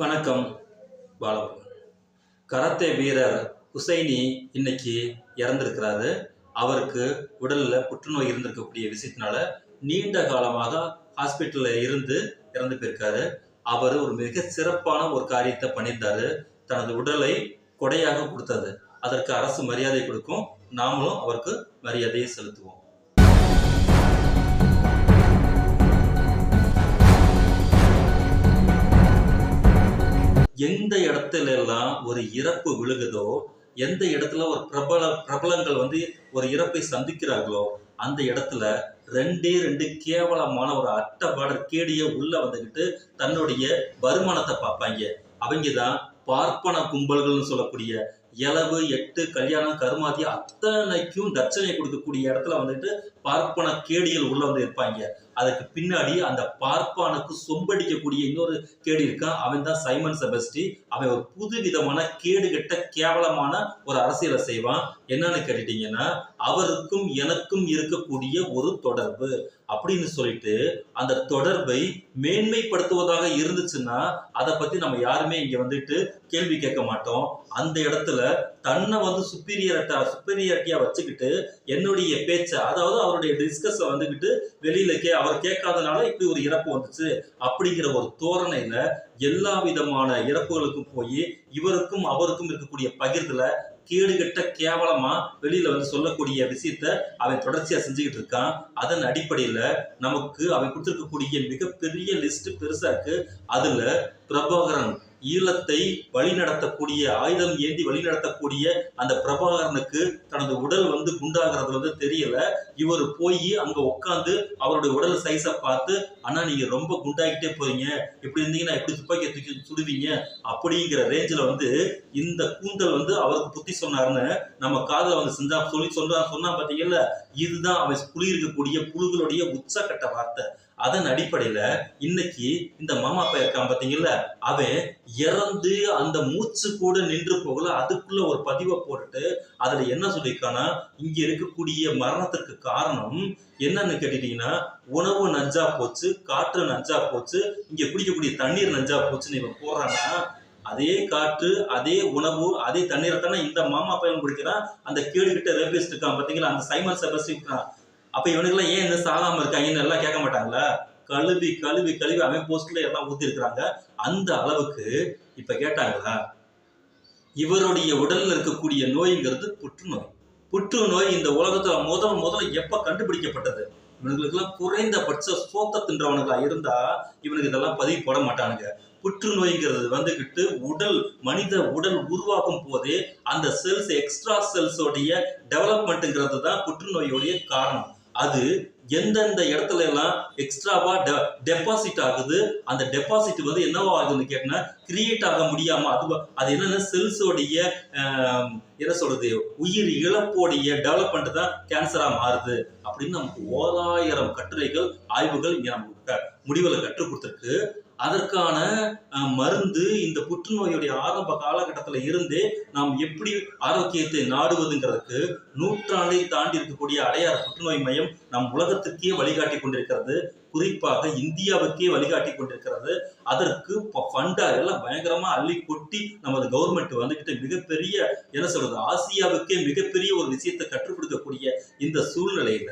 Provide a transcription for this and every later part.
வணக்கம் பாலபு கராத்தே வீரர் ஹுசைனி இன்னைக்கு இறந்திருக்கிறாரு. அவருக்கு உடலில் புற்றுநோய் இருந்திருக்கக்கூடிய விஷயத்தினால நீண்ட காலமாக ஹாஸ்பிட்டலில் இருந்து இறந்து போயிருக்காரு. அவர் ஒரு மிக சிறப்பான ஒரு காரியத்தை பண்ணியிருந்தாரு. தனது உடலை கொடையாக கொடுத்தது. அதற்கு அரசு மரியாதை கொடுக்கும். நாமளும் அவருக்கு மரியாதையை செலுத்துவோம். எந்த இடத்துல எல்லாம் ஒரு இறப்பு விழுகுதோ எந்த இடத்துல ஒரு பிரபல பிரபலங்கள் வந்து ஒரு இறப்பை சந்திக்கிறார்களோ அந்த இடத்துல ரெண்டே ரெண்டு கேவலமான ஒரு அட்டப்பாடர் கேடிய உள்ள வந்துக்கிட்டு தன்னுடைய வருமானத்தை பார்ப்பாங்க. அவங்க தான் பார்ப்பன கும்பல்கள்னு சொல்லக்கூடிய இளவு எட்டு கல்யாணம் கருமாதி அத்தனைக்கும் தட்சணை கொடுக்கக்கூடிய இடத்துல வந்துட்டு பார்ப்பன கேடியில் உள்ள வந்து இருப்பாங்க. அதுக்கு பின்னாடி அந்த பார்ப்பானுக்கு சொம்படிக்கக்கூடிய இன்னொரு கேடு இருக்கான் அவன் தான் சைமன் செபஸ்டி. அவன் ஒரு புது விதமான கேடு கெட்ட கேவலமான ஒரு அரசியலை செய்வான். என்னன்னு கேட்டுட்டீங்கன்னா அவருக்கும் எனக்கும் இருக்கக்கூடிய ஒரு தொடர்பு. அப்படின்னு சொல்லிட்டு அந்த தொடர்பை மேன்மைப்படுத்துவதாக இருந்துச்சுன்னா அதை பத்தி நம்ம யாருமே இங்க வந்துட்டு கேள்வி கேட்க மாட்டோம். அந்த இடத்துல தன்னை வந்து சுப்பீரியர்ட்டா சுப்பீரியாரிட்டியா வச்சுக்கிட்டு என்னுடைய பேச்சை அதாவது அவருடைய டிஸ்கஸ வந்துக்கிட்டு வெளியில கே அவர் கேட்காதனால இப்படி ஒரு இறப்பு வந்துச்சு. அப்படிங்கிற ஒரு தோரணையில எல்லா விதமான இறப்புகளுக்கும் போய் இவருக்கும் அவருக்கும் இருக்கக்கூடிய பகிர்துல கேடுகட்ட கேவலமா வெளியில வந்து சொல்லக்கூடிய விஷயத்த அவன் தொடர்ச்சியா செஞ்சுக்கிட்டு இருக்கான். அதன் அடிப்படையில நமக்கு அவன் கொடுத்திருக்கக்கூடிய மிகப்பெரிய லிஸ்ட் பெருசா இருக்கு. அதுல பிரபாகரன் ஈழத்தை வழிநடத்தக்கூடிய ஆயுதம் ஏந்தி வழிநடத்தக்கூடிய அந்த பிரபாகரனுக்கு தனது உடல் வந்து குண்டாகிறது வந்து தெரியல. இவர் போய் அங்க உட்காந்து அவருடைய உடல் சைஸை பார்த்து அண்ணா நீங்க ரொம்ப குண்டாகிட்டே போறீங்க. இப்படி இருந்தீங்கன்னா எப்படி துப்பாக்கியை தூக்கி சுடுவீங்க. அப்படிங்கிற ரேஞ்சில் வந்து இந்த கூந்தல் வந்து அவருக்கு புத்தி சொன்னாருன்னு நம்ம காதல வந்து செஞ்சா சொல்லி சொல்றா சொன்னா பாத்தீங்கல்ல இதுதான் அவன் குளிர்க்கக்கூடிய புழுகளுடைய உச்சக்கட்ட வார்த்தை. அதன் அடிப்படையில இன்னைக்கு இந்த மாமா பையன் இருக்கான் பாத்தீங்கல்ல அவன் இறந்து அந்த மூச்சு கூட நின்று போகல. அதுக்குள்ள ஒரு பதிவை போட்டுட்டு அதுல என்ன சொல்லியிருக்கானா இங்க இருக்கக்கூடிய மரணத்திற்கு காரணம் என்னன்னு கேட்டுட்டீங்கன்னா உணவு நஞ்சா போச்சு காற்று நஞ்சா போச்சு இங்க குடிக்கக்கூடிய தண்ணீர் நஞ்சா போச்சுன்னு இவன் போறான்னா அதே காற்று அதே உணவு அதே தண்ணீரை தானே இந்த மாமா பையன் குடிக்கிறான். அந்த கேடுகிட்ட ரேபிஸ்ட் இருக்கான் பாத்தீங்களா அந்த சைமன் செபஸ்டின் அப்போ இவனுக்கெல்லாம் ஏன் இன்னும் சாகாமல் இருக்காங்கன்னு எல்லாம் கேட்க மாட்டாங்களா? கழுவி கழுவி கழுவி அவன் போஸ்ட்ல எல்லாம் ஊத்தி இருக்கிறாங்க அந்த அளவுக்கு இப்ப கேட்டாங்களா? இவருடைய உடல்ல இருக்கக்கூடிய நோய்ங்கிறது புற்றுநோய். புற்றுநோய் இந்த உலகத்துல முதல் முதல்ல எப்ப கண்டுபிடிக்கப்பட்டது? இவனுங்களுக்கெல்லாம் குறைந்தபட்ச சோத்த தின்றவனுங்களா இருந்தா இவனுக்கு இதெல்லாம் பதிவு போட மாட்டானுங்க. புற்றுநோய்ங்கிறது வந்துகிட்டு உடல் மனித உடல் உருவாகும் போதே அந்த செல்ஸ் எக்ஸ்ட்ரா செல்ஸோடைய டெவலப்மெண்ட்டுங்கிறது தான் புற்றுநோயுடைய காரணம். அது எந்தெந்த இடத்துல எல்லாம் எக்ஸ்ட்ராவா டெபாசிட் ஆகுது அந்த டெபாசிட் வந்து என்னவா ஆகுதுன்னு கேட்டீங்கன்னா கிரியேட் ஆக முடியாம அது அது என்னன்னா செல்ஸோடைய என்ன சொல்றது உயிர் இழப்போடைய டெவலப்மெண்ட் தான் கேன்சரா மாறுது. அப்படின்னு நமக்கு ஓராயிரம் கட்டுரைகள் ஆய்வுகள் இங்க நமக்கு முடிவுகளை கற்றுக் கொடுத்துருக்கு. அதற்கான மருந்து இந்த புற்றுநோயுடைய ஆரம்ப காலகட்டத்தில் இருந்தே நாம் எப்படி ஆரோக்கியத்தை நாடுவதுங்கிறதுக்கு நூற்றாண்டை தாண்டி இருக்கக்கூடிய அடையாறு புற்றுநோய் மையம் நம் உலகத்துக்கே வழிகாட்டி கொண்டிருக்கிறது. குறிப்பாக இந்தியாவுக்கே வழிகாட்டி கொண்டிருக்கிறது. அதற்கு ஃபண்டா எல்லாம் பயங்கரமா அள்ளி கொட்டி நமது கவர்மெண்ட் வந்துகிட்டு மிகப்பெரிய என்ன சொல்றது ஆசியாவுக்கே மிகப்பெரிய ஒரு விஷயத்தை கற்றுக் கொடுக்கக்கூடிய இந்த சூழ்நிலையில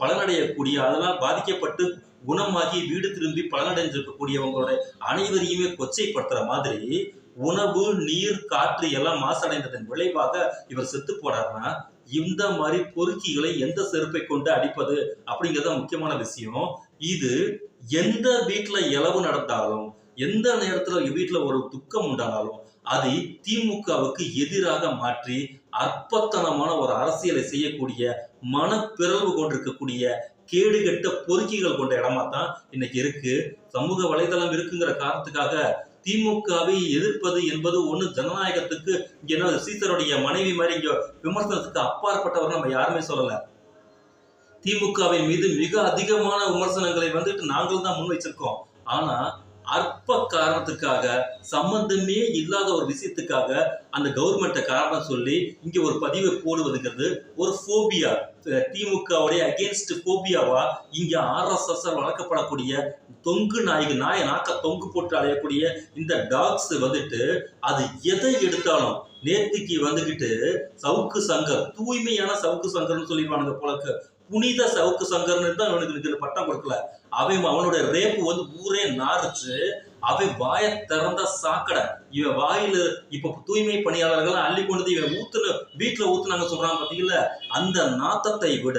பலனடையக்கூடிய அதனால் பாதிக்கப்பட்டு குணமாகி வீடு திரும்பி பலனடைஞ்சிருக்கக்கூடியவங்களோட அனைவரையுமே கொச்சைப்படுத்துற மாதிரி உணவு நீர் காற்று எல்லாம் மாசடைந்ததன் விளைவாக இவர் செத்து போனார்னா இந்த மாதிரி பொறுக்கிகளை எந்த செருப்பை கொண்டு அடிப்பது அப்படிங்கறது முக்கியமான விஷயம். இது எந்த வீட்டுல இளவு நடந்தாலும் எந்த நேரத்துல வீட்டுல ஒரு துக்கம் உண்டானாலும் அதை திமுகவுக்கு எதிராக மாற்றி அற்பத்தனமான ஒரு அரசியலை செய்யக்கூடிய மனப்பிறழ்வு கொண்டிருக்கக்கூடிய கேடு கெட்ட பொறுக்கிகள் கொண்ட இடமா தான் இன்னைக்கு இருக்கு. சமூக வலைதளம் இருக்குங்கிற காரணத்துக்காக திமுகவை எதிர்ப்பது என்பது ஒண்ணு ஜனநாயகத்துக்கு இங்க என்ன சீசருடைய மனைவி மாதிரி இங்க விமர்சனத்துக்கு அப்பாற்பட்டவர் நம்ம யாருமே சொல்லல. திமுகவின் மீது மிக அதிகமான விமர்சனங்களை வந்துட்டு நாங்கள் தான் முன் வச்சிருக்கோம் ஆனா அற்ப காரணத்துக்காக சம்பந்தமே இல்லாத ஒரு விஷயத்துக்காக அந்த கவர்மெண்ட்டை காரணம் சொல்லி இங்கே ஒரு பதிவை போடுவதுங்கிறது ஒரு ஃபோபியா திமுகவுடைய அகேன்ஸ்ட் ஃபோபியாவா இங்கே ஆர்எஸ்எஸ் வளர்க்கப்படக்கூடிய தொங்கு நாய்க்கு நாயை நாக்க தொங்கு போட்டு அலையக்கூடிய இந்த டாக்ஸ் வந்துட்டு அது எதை எடுத்தாலும் நேத்திக்கு வந்துக்கிட்டு சவுக்கு சங்கர் தூய்மையான சவுக்கு சங்கர்னு சொல்லிடுவானுங்க போலக்கு புனித சவுக்கு சங்கர்னு தான் அவனுக்கு இதுல பட்டம் கொடுக்கல. அவன் அவனோட ரேப்பு வந்து ஊரே நாறுச்சு. அவை வாயை திறந்த சாக்கடை. இவன் வாயில இப்ப தூய்மை பணியாளர்கள் அள்ளி கொண்டு வந்து இவன் ஊத்துன வீட்டுல ஊத்துனாங்க சொல்றாங்க பாத்தீங்களா? அந்த நாத்தத்தை விட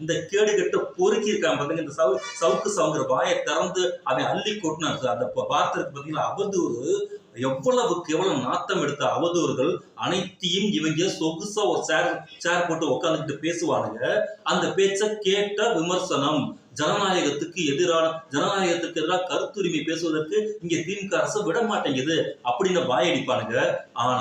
இந்த கேடு கெட்ட பொறுக்கி இருக்கான் பாத்தீங்க இந்த சவு சவுக்கு சவுங்கிற வாயை திறந்து அவன் அள்ளி கொட்டினான் அந்த ப- வார்த்தை பாத்தீங்களா? அவதூறு எவ்வளவுக்கு எவ்வளவு நாத்தம் எடுத்த அவதூறுகள் அனைத்தையும் இவங்க சொகுசா ஒரு சேர் சேர் போட்டு உட்காந்துக்கிட்டு பேசுவானுங்க. அந்த பேச்ச கேட்ட விமர்சனம் ஜனநாயகத்துக்கு எதிரான ஜனநாயகத்துக்கு எதிராக கருத்துரிமை பேசுவதற்கு இங்க திமுக அரசு விட மாட்டேங்குது அப்படின்னு வாயடிப்பானுங்க. ஆனா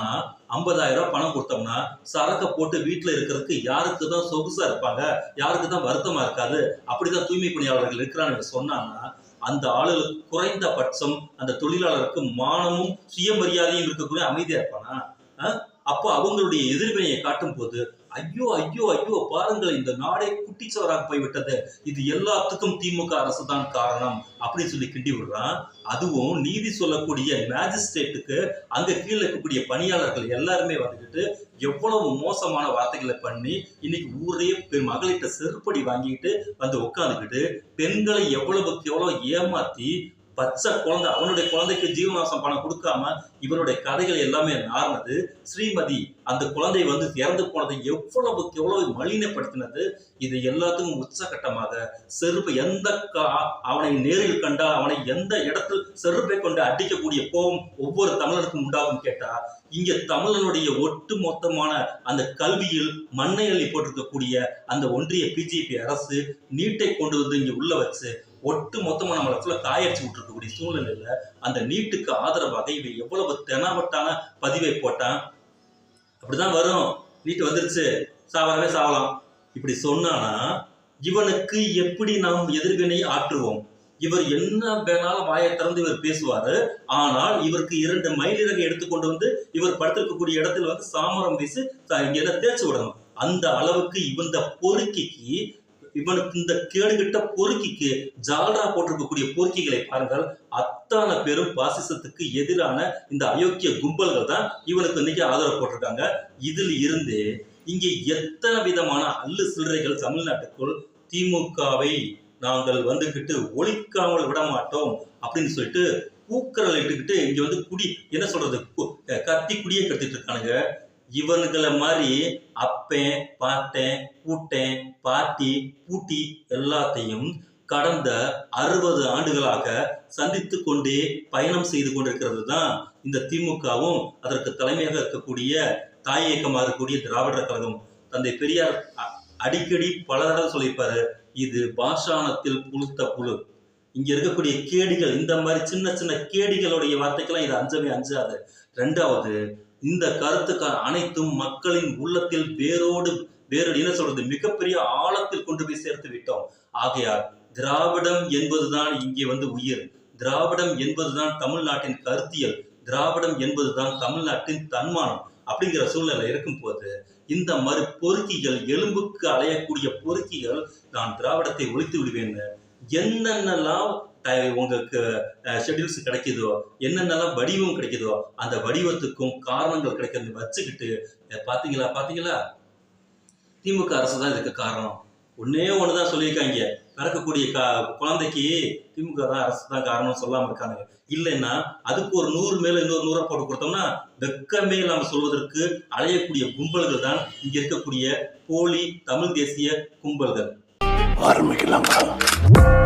ஐம்பதாயிரம் ரூபாய் பணம் கொடுத்தோம்னா சரக்கை போட்டு வீட்டுல இருக்கிறதுக்கு யாருக்கு தான் சொகுசா இருப்பாங்க? யாருக்கு தான் வருத்தமா இருக்காது? அப்படிதான் தூய்மை பணியாளர்கள் இருக்கிறான்னு சொன்னாங்கன்னா அந்த ஆளுகளுக்கு குறைந்த பட்சம் அந்த தொழிலாளருக்கு மானமும் சுயமரியாதையும் இருக்கக்கூடிய அமைதியா இருப்பானா? அஹ்? அப்போ அவங்களுடைய எதிர்வினையை காட்டும் போது ஐயோ ஐயோ ஐயோ பாருங்கள் இந்த நாடே குட்டிச்சவராக போய்விட்டது. இது எல்லாத்துக்கும் திமுக அரசு தான் காரணம் அப்படின்னு சொல்லி கிண்டி விடுறான். அதுவும் நீதி சொல்லக்கூடிய மேஜிஸ்ட்ரேட்டுக்கு அங்க கீழே இருக்கக்கூடிய பணியாளர்கள் எல்லாருமே வந்துக்கிட்டு எவ்வளவு மோசமான வார்த்தைகளை பண்ணி இன்னைக்கு ஊரே பெரும் மகளிட்ட செருப்படி வாங்கிட்டு வந்து உட்காந்துக்கிட்டு பெண்களை எவ்வளவுக்கு எவ்வளவு ஏமாத்தி பச்சை குழந்தை அவனுடைய குழந்தைக்கு ஜீவநாசம் பணம் கொடுக்காம இவனுடைய கதைகள் எல்லாமே நார்னது. ஸ்ரீமதி அந்த குழந்தை வந்து இறந்து போனதை எவ்வளவுக்கு எவ்வளவு மலினப்படுத்தினது. இது எல்லாத்துக்கும் உச்சகட்டமாக. செருப்பு எந்த கா- அவனை நேரில் கண்டா அவனை எந்த இடத்தில் செருப்பை கொண்டு அடிக்கக்கூடிய கோபம் ஒவ்வொரு தமிழனுக்கும் உண்டாகும் கேட்டா இங்க தமிழனுடைய ஒட்டு மொத்தமான அந்த கல்வியில் மண்ணை அள்ளி போட்டிருக்கக்கூடிய அந்த ஒன்றிய பிஜேபி அரசு நீட்டை கொண்டு வந்து இங்க உள்ள வச்சு ஒட்டு மொத்தமா நம்மளை ஃபுல்லா காயடிச்சு விட்டுருக்கக்கூடிய சூழ்நிலையில அந்த நீட்டுக்கு ஆதரவாக இவன் எவ்வளவு தெனாவட்டான பதிவை போட்டான்? அப்படிதான் வரும். நீட்டு வந்துருச்சு. சாவரவே சாவலாம். இப்படி சொன்னானா இவனுக்கு எப்படி நாம் எதிர்வினை ஆற்றுவோம்? இவர் என்ன வேணாலும் வாயை திறந்து இவர் பேசுவாரு. ஆனால் இவருக்கு இரண்டு மயிலிறகை எடுத்துக்கொண்டு வந்து இவர் படுத்திருக்கக்கூடிய இடத்துல வந்து சாமரம் வீசி இங்க தேய்ச்சி விடணும். அந்த அளவுக்கு இந்த பொறுக்கிக்கு இவனுக்கு இந்த கேடுகிட்ட பொறுக்கிக்கு ஜால்ரா போட்டிருக்கக்கூடிய பொறுக்கிகளை பாருங்கள். அத்தனை பேரும் பாசிசத்துக்கு எதிரான இந்த அயோக்கிய கும்பல்கள் தான் இவனுக்கு இன்னைக்கு ஆதரவு போட்டிருக்காங்க. இதில் இருந்து இங்கே எத்தனை விதமான அல்லு சில்லறைகள் தமிழ்நாட்டுக்குள் திமுகவை நாங்கள் வந்துகிட்டு ஒழிக்காமல் விட மாட்டோம் அப்படின்னு சொல்லிட்டு கூக்கரல் இட்டுக்கிட்டு இங்க வந்து குடி என்ன சொல்றது கு- கத்தி குடியை கத்திட்டு இருக்கானுங்க. இவனுங்களை மாதிரி அப்பேன் பாட்டேன் கூட்டேன் பாட்டி பூட்டி எல்லாத்தையும் கடந்த அறுபது ஆண்டுகளாக சந்தித்து கொண்டே பயணம் செய்து கொண்டிருக்கிறது தான் இந்த திமுகவும் அதற்கு தலைமையாக இருக்கக்கூடிய தாய் இயக்கமாக இருக்கக்கூடிய திராவிடர் கழகம். தந்தை பெரியார் அ- அடிக்கடி பல தடவை சொல்லியிருப்பாரு இது பாஷாணத்தில் புழுத்த புழு. இங்க இருக்கக்கூடிய கேடிகள் இந்த மாதிரி சின்ன சின்ன கேடிகளுடைய வார்த்தைக்கெல்லாம் இது அஞ்சவே அஞ்சாது. ரெண்டாவது இந்த கருத்துக்கள் அனைத்தும் மக்களின் உள்ளத்தில் வேரோடு வேரோடு என்ன சொல்றது? மிகப்பெரிய ஆழத்தில் கொண்டு போய் சேர்த்து விட்டோம். ஆகையால் திராவிடம் என்பதுதான் இங்கே வந்து உயிர். திராவிடம் என்பதுதான் தமிழ்நாட்டின் கருத்தியல். திராவிடம் என்பதுதான் தமிழ்நாட்டின் தன்மானம் அப்படிங்கிற சூழ்நிலை இருக்கும் போது இந்த மறு பொறுக்கிகள் எலும்புக்கு அலையக்கூடிய பொறுக்கிகள் நான் திராவிடத்தை ஒழித்து விடுவேன்னு என்னென்னலாம் உங்களுக்கு ஷெட்யூல்ஸ் கிடைக்குதோ என்னென்னலாம் வடிவம் கிடைக்குதோ அந்த வடிவத்துக்கும் காரணங்கள் கிடைக்கிறது வச்சுக்கிட்டு பார்த்தீங்களா பார்த்தீங்களா திமுக அரசு தான் இதுக்கு காரணம். ஒன்னே ஒன்று தான் சொல்லியிருக்காங்க. பிறக்கக்கூடிய கா குழந்தைக்கு திமுக தான் அரசு தான் காரணம் சொல்லாம இருக்காங்க இல்லைன்னா அதுக்கு ஒரு நூறு மேல இன்னொரு நூறா போட்டு கொடுத்தோம்னா வெக்கமே இல்லாம சொல்வதற்கு அலையக்கூடிய கும்பல்கள் தான் இங்க இருக்கக்கூடிய போலி தமிழ் தேசிய கும்பல்கள். ஆரம்பிக்கலாம்.